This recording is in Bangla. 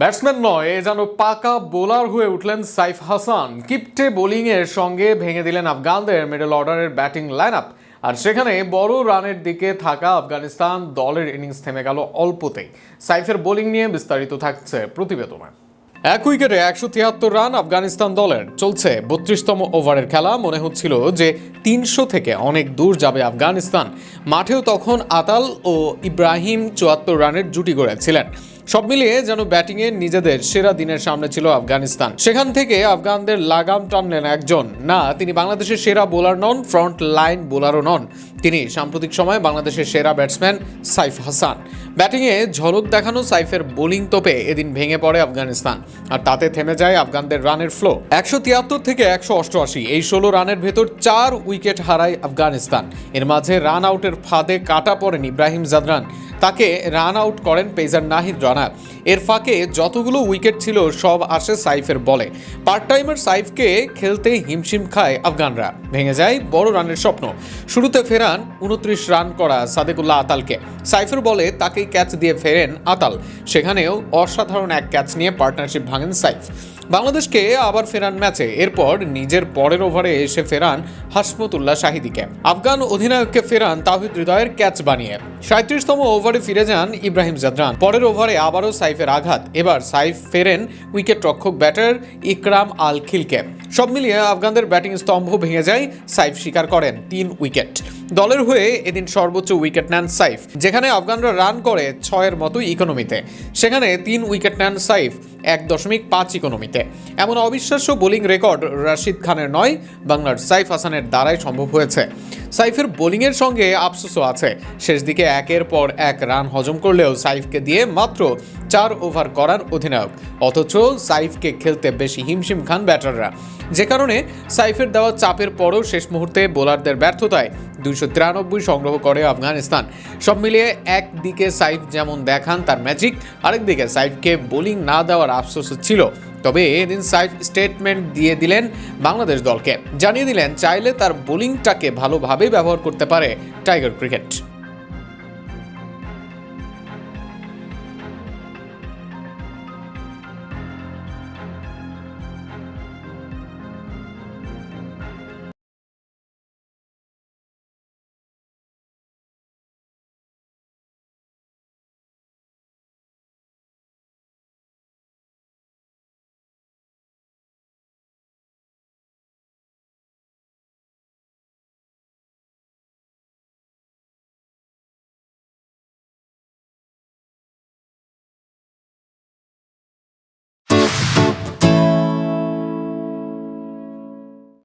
ব্যাটসম্যান নয়, এ যেন পাকা বোলার হয়ে উঠলেন সাইফ হাসান। কিপটে বোলিংয়ের সঙ্গে ভেঙে দিলেন আফগানদের মিডল অর্ডারের ব্যাটিং লাইন আপ আর সেখানে বড় রানের দিকে থাকা আফগানিস্তান দলের ইনিংস থেমে গেল অল্পতেই। সাইফের বোলিং নিয়ে বিস্তারিত থাকছে প্রতিবেদনে। এক উইকেটে একশো তিয়াত্তর রান আফগানিস্তান দলের। চলছে বত্রিশতম ওভারের খেলা। মনে হচ্ছিল যে তিনশো থেকে অনেক দূর যাবে আফগানিস্তান। মাঠেও তখন আতাল ও ইব্রাহিম চুয়াত্তর রানের জুটি গড়েছিলেন। সব মিলিয়ে যেন ব্যাটিংয়ে নিজেদের সেরা দিনের সামনে ছিল আফগানিস্তান। সেখান থেকে আফগানদের লাগাম টানলেন একজন। না, তিনি বাংলাদেশের সেরা বোলার নন, ফ্রন্ট লাইন বোলারও নন। তিনি সাম্প্রতিক সময়ে বাংলাদেশের সেরা ব্যাটসম্যান সাইফ হাসান। ব্যাটিংয়ে ঝলক দেখানো সাইফের বোলিং তোপে এদিন ভেঙে পড়ে আফগানিস্তান। আর তাতে থেমে যায় আফগানদের রানের ফ্লো একশো তিয়াত্তর থেকে একশো অষ্টআশি, এই ষোলো রানের ভেতর চার উইকেট হারায় আফগানিস্তান। এর মাঝে রান আউটের ফাঁদে কাটা পড়েন ইব্রাহিম জাদরান। তাকে রান আউট করেন পেজার নাহিদ রানা এর ফাঁকে যতগুলো উইকেট ছিল সব আসে সাইফের বলে। পার্ট টাইমের সাইফকে খেলতে হিমশিম খায় আফগানরা। ভেঙে যায়, বড় রানের স্বপ্ন। শুরুতে ফেরান উনত্রিশ রান করা সাদেকুল্লাহ আতালকে। সাইফের বলে তাকেই ক্যাচ দিয়ে ফেরেন আতাল। সেখানেও অসাধারণ এক ক্যাচ নিয়ে পার্টনারশিপ ভাঙেন সাইফ। বাংলাদেশকে আবার ফেরান ম্যাচে, এরপর নিজের পরের ওভারে এসে ফেরান হাসমতুল্লাহ শাহিদিকে। আফগান অধিনায়ককে ফেরান তাহিদ হৃদয়ের ক্যাচ বানিয়ে। সাঁত্রিশতম ওভারে ফিরে যান ইব্রাহিম জাদরান। পরের ওভারে আবারও সাইফের আঘাত। এবার সাইফ ফেরেন উইকেট রক্ষক ব্যাটার ইকরাম আল খিলকে। সব মিলিয়ে আফগানদের ব্যাটিং স্তম্ভ ভেঙে যায় সাইফ স্বীকার করেন তিন উইকেট। দলের হয়ে এদিন সর্বোচ্চ উইকেট নেন সাইফ, যেখানে আফগানরা রান করে ছয়ের মতো ইকোনমিতে। সেখানে তিন উইকেট নেন সাইফ এক দশমিক পাঁচ ইকোনমিতে। এমন অবিশ্বাস্য বোলিং রেকর্ড রাশিদ খানের নয়, বাংলার সাইফ হাসানের দ্বারাই সম্ভব হয়েছে। সাইফের বোলিংয়ের সঙ্গে আফসোসও আছে। শেষ দিকে একের পর এক রান হজম করলেও সাইফকে দিয়ে মাত্র চার ওভার করার অধিনায়ক। অথচ সাইফকে খেলতে বেশি হিমশিম খান ব্যাটাররা। যে কারণে সাইফের দেওয়া চাপের পরও শেষ মুহূর্তে বোলারদের ব্যর্থতায় দুইশো তিরানব্বই সংগ্রহ করে আফগানিস্তান। সব মিলিয়ে একদিকে সাইফ যেমন দেখান তার ম্যাজিক আরেকদিকে সাইফকে বোলিং না দেওয়ার আফসোস ছিল। তবে এদিন সাইফ স্টেটমেন্ট দিয়ে দিলেন বাংলাদেশ দলকে। জানিয়ে দিলেন, চাইলে তার বোলিংটাকে ভালোভাবেই ব্যবহার করতে পারে টাইগার ক্রিকেট